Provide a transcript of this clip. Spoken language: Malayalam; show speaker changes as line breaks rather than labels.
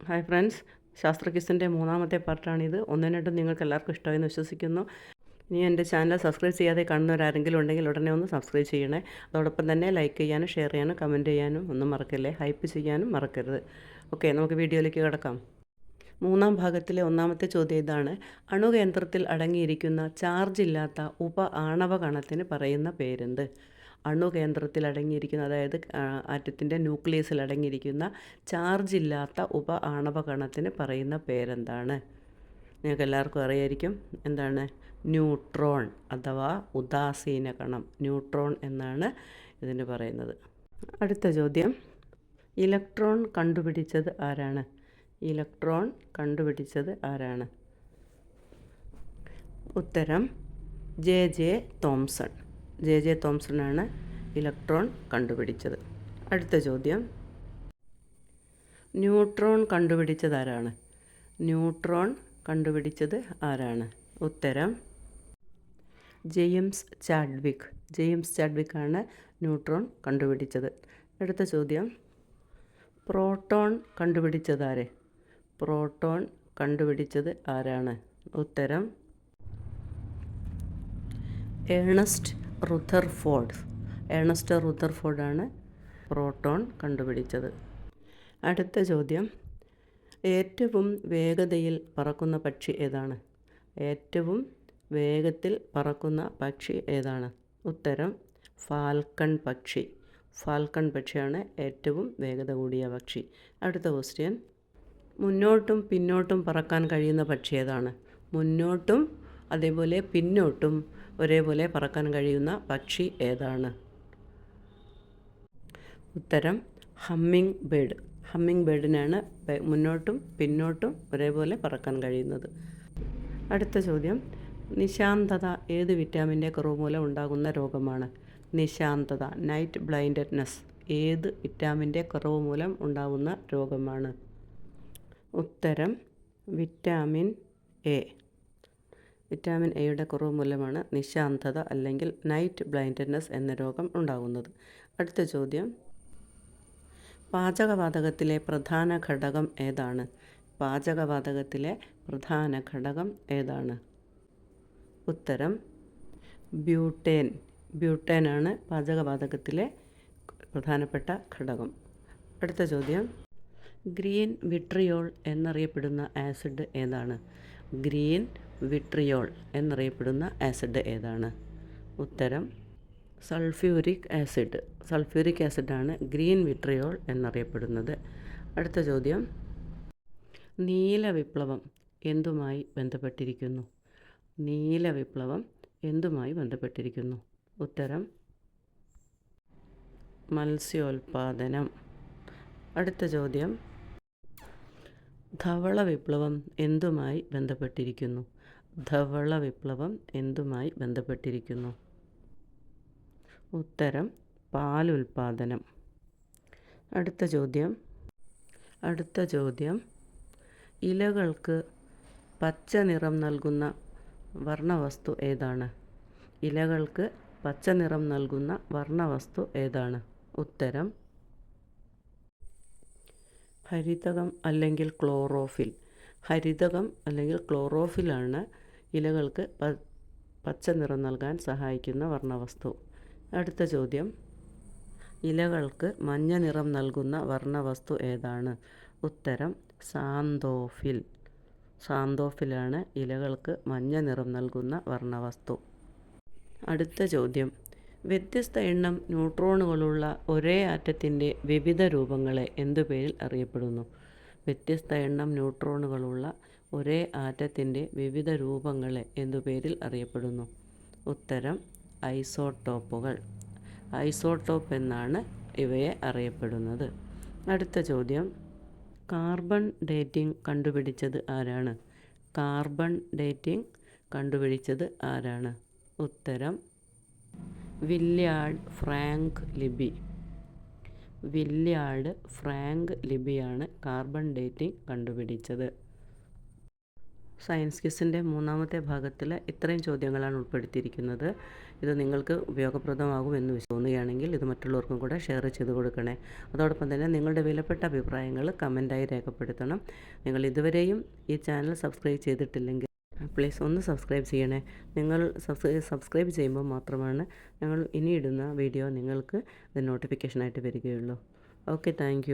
ഹായ് ഫ്രണ്ട്സ് ശാസ്ത്രജ്ഞന്റെ മൂന്നാമത്തെ പാർട്ടാണിത് ഒന്നും രണ്ടും നിങ്ങൾക്ക് എല്ലാവർക്കും ഇഷ്ടമായെന്ന് വിശ്വസിക്കുന്നു. ഇനി എന്റെ ചാനൽ സബ്സ്ക്രൈബ് ചെയ്യാതെ കാണുന്നവരാരെങ്കിലും ഉണ്ടെങ്കിൽ ഉടനെ ഒന്ന് സബ്സ്ക്രൈബ് ചെയ്യണേ. അതോടൊപ്പം തന്നെ ലൈക്ക് ചെയ്യാനും ഷെയർ ചെയ്യാനും കമന്റ് ചെയ്യാനും ഒന്നും മറക്കല്ലേ? ഹൈപ്പ് ചെയ്യാനും മറക്കരുത്. ഓക്കെ നമുക്ക് വീഡിയോയിലേക്ക് കിടക്കാം. മൂന്നാം ഭാഗത്തിലെ ഒന്നാമത്തെ ചോദ്യം ഇതാണ്. അണുകേന്ദ്രത്തിൽ അടങ്ങിയിരിക്കുന്ന ചാർജ് ഇല്ലാത്ത ഉപ ആണവ കണത്തിന് പറയുന്ന പേരെന്ത്? അണുകേന്ദ്രത്തിൽ അടങ്ങിയിരിക്കുന്ന അതായത് ആറ്റത്തിന്റെ ന്യൂക്ലിയസിൽ അടങ്ങിയിരിക്കുന്ന ചാർജ് ഇല്ലാത്ത ഉപ ആണവ കണത്തിന് പറയുന്ന പേരെന്താണ്? നിങ്ങൾക്ക് എല്ലാവർക്കും അറിയായിരിക്കും. എന്താണ്? ന്യൂട്രോൺ അഥവാ ഉദാസീന കണം ന്യൂട്രോൺ എന്നാണ് ഇതിന് പറയുന്നത്. അടുത്ത ചോദ്യം. ഇലക്ട്രോൺ കണ്ടുപിടിച്ചത് ആരാണ്? ഇലക്ട്രോൺ കണ്ടുപിടിച്ചത് ആരാണ്? ഉത്തരം. J. J. Thomson. J J തോംസണാണ് electron കണ്ടുപിടിച്ചത്. അടുത്ത ചോദ്യം. ന്യൂട്രോൺ കണ്ടുപിടിച്ചത് ആരാണ്? ന്യൂട്രോൺ കണ്ടുപിടിച്ചത് ആരാണ്? ഉത്തരം ജെയിംസ് ചാഡ്വിക്. ജെയിംസ് ചാഡ്വിക് ആണ് ന്യൂട്രോൺ കണ്ടുപിടിച്ചത്. അടുത്ത ചോദ്യം പ്രോട്ടോൺ കണ്ടുപിടിച്ചത് ആരെ? പ്രോട്ടോൺ കണ്ടുപിടിച്ചത് ആരാണ്? ഉത്തരം ഏണസ്റ്റ് റുഥർഫോർഡ് ഏണസ്റ്റ് റുഥർഫോർഡാണ് പ്രോട്ടോൺ കണ്ടുപിടിച്ചത്. അടുത്ത ചോദ്യം. ഏറ്റവും വേഗതയിൽ പറക്കുന്ന പക്ഷി ഏതാണ്? ഏറ്റവും വേഗത്തിൽ പറക്കുന്ന പക്ഷി ഏതാണ്? ഉത്തരം ഫാൽക്കൺ പക്ഷി. ഫാൽക്കൺ പക്ഷിയാണ് ഏറ്റവും വേഗത കൂടിയ പക്ഷി. അടുത്ത ക്വസ്റ്റ്യൻ. മുന്നോട്ടും പിന്നോട്ടും പറക്കാൻ കഴിയുന്ന പക്ഷി ഏതാണ്? മുന്നോട്ടും അതേപോലെ പിന്നോട്ടും ഒരേപോലെ പറക്കാൻ കഴിയുന്ന പക്ഷി ഏതാണ്? ഉത്തരം ഹമ്മിങ് ബേഡ് ഹമ്മിങ് ബേഡിനാണ് മുന്നോട്ടും പിന്നോട്ടും ഒരേപോലെ പറക്കാൻ കഴിയുന്നത്. അടുത്ത ചോദ്യം. നിശാന്തത ഏത് വിറ്റാമിന്റെ കുറവ് മൂലം ഉണ്ടാകുന്ന രോഗമാണ്? നിശാന്തത നൈറ്റ് ബ്ലൈൻഡഡ്നെസ് ഏത് വിറ്റാമിന്റെ കുറവ് മൂലം ഉണ്ടാകുന്ന രോഗമാണ്? ഉത്തരം വിറ്റാമിൻ എ. വിറ്റാമിൻ എയുടെ കുറവ് മൂലമാണ് നിശാന്തത അല്ലെങ്കിൽ നൈറ്റ് ബ്ലൈൻഡ്നെസ് എന്ന രോഗം ഉണ്ടാകുന്നത്. അടുത്ത ചോദ്യം. പാചകവാതകത്തിലെ പ്രധാന ഘടകം ഏതാണ്? പാചകവാതകത്തിലെ പ്രധാന ഘടകം ഏതാണ്? ഉത്തരം ബ്യൂട്ടേൻ. ബ്യൂട്ടേനാണ് പാചകവാതകത്തിലെ പ്രധാനപ്പെട്ട ഘടകം. അടുത്ത ചോദ്യം. ഗ്രീൻ വിട്രിയോൾ എന്നറിയപ്പെടുന്ന ആസിഡ് ഏതാണ്? ഗ്രീൻ വിട്രിയോൾ എന്നറിയപ്പെടുന്ന ആസിഡ് ഏതാണ്? ഉത്തരം സൾഫ്യൂരിക് ആസിഡ്. സൾഫ്യൂരിക് ആസിഡാണ് ഗ്രീൻ വിട്രിയോൾ എന്നറിയപ്പെടുന്നത്. അടുത്ത ചോദ്യം നീല വിപ്ലവം എന്തുമായി ബന്ധപ്പെട്ടിരിക്കുന്നു? നീല വിപ്ലവം എന്തുമായി ബന്ധപ്പെട്ടിരിക്കുന്നു? ഉത്തരം മത്സ്യോൽപാദനം. അടുത്ത ചോദ്യം ധവള വിപ്ലവം എന്തുമായി ബന്ധപ്പെട്ടിരിക്കുന്നു? ധവള വിപ്ലവം എന്തുമായി ബന്ധപ്പെട്ടിരിക്കുന്നു? ഉത്തരം പാൽ ഉൽപാദനം അടുത്ത ചോദ്യം. അടുത്ത ചോദ്യം. ഇലകൾക്ക് പച്ച നിറം നൽകുന്ന വർണവസ്തു ഏതാണ്? ഇലകൾക്ക് പച്ച നിറം നൽകുന്ന വർണവസ്തു ഏതാണ്? ഉത്തരം ഹരിതകം അല്ലെങ്കിൽ ക്ലോറോഫിൽ. ഹരിതകം അല്ലെങ്കിൽ ക്ലോറോഫിലാണ് ഇലകൾക്ക് പച്ച നിറം നൽകാൻ സഹായിക്കുന്ന വർണവസ്തു. അടുത്ത ചോദ്യം. ഇലകൾക്ക് മഞ്ഞ നിറം നൽകുന്ന വർണവസ്തു ഏതാണ്? ഉത്തരം സാന്തോഫിൽ. സാന്തോഫിലാണ് ഇലകൾക്ക് മഞ്ഞ നിറം നൽകുന്ന വർണവസ്തു. അടുത്ത ചോദ്യം. വ്യത്യസ്ത എണ്ണം ന്യൂട്രോണുകളുള്ള ഒരേ ആറ്റത്തിന്റെ വിവിധ രൂപങ്ങളെ എന്തു പേരിൽ അറിയപ്പെടുന്നു? വ്യത്യസ്ത എണ്ണം ന്യൂട്രോണുകളുള്ള ഒരേ ആറ്റത്തിന്റെ വിവിധ രൂപങ്ങളെ എന്തു പേരിൽ അറിയപ്പെടുന്നു. ഉത്തരം ഐസോട്ടോപ്പുകൾ ഐസോട്ടോപ്പ് എന്നാണ് ഇവയെ അറിയപ്പെടുന്നത്. അടുത്ത ചോദ്യം. കാർബൺ ഡേറ്റിംഗ് കണ്ടുപിടിച്ചത് ആരാണ്? കാർബൺ ഡേറ്റിംഗ് കണ്ടുപിടിച്ചത് ആരാണ്? ഉത്തരം Willard Frank Libby. Willard Frank ലിബിയാണ് carbon dating കണ്ടുപിടിച്ചത്. സയൻസ് ക്വിസിന്റെ മൂന്നാമത്തെ ഭാഗത്തിൽ ഇത്രയും ചോദ്യങ്ങളാണ് ഉൾപ്പെടുത്തിയിരിക്കുന്നത്. ഇത് നിങ്ങൾക്ക് ഉപയോഗപ്രദമാകും എന്ന് തോന്നുകയാണെങ്കിൽ ഇത് മറ്റുള്ളവർക്കും കൂടെ ഷെയർ ചെയ്ത് കൊടുക്കണേ. അതോടൊപ്പം തന്നെ നിങ്ങളുടെ വിലപ്പെട്ട അഭിപ്രായങ്ങൾ കമന്റായി രേഖപ്പെടുത്തണം. നിങ്ങൾ ഇതുവരെയും ഈ ചാനൽ സബ്സ്ക്രൈബ് ചെയ്തിട്ടില്ലെങ്കിൽ പ്ലീസ് ഒന്ന് സബ്സ്ക്രൈബ് ചെയ്യണേ. നിങ്ങൾ സബ്സ്ക്രൈബ് ചെയ്യുമ്പോൾ മാത്രമാണ് ഞങ്ങൾ ഇനി ഇടുന്ന വീഡിയോ നിങ്ങൾക്ക് നോട്ടിഫിക്കേഷനായിട്ട് വരികയുള്ളൂ. Okay thank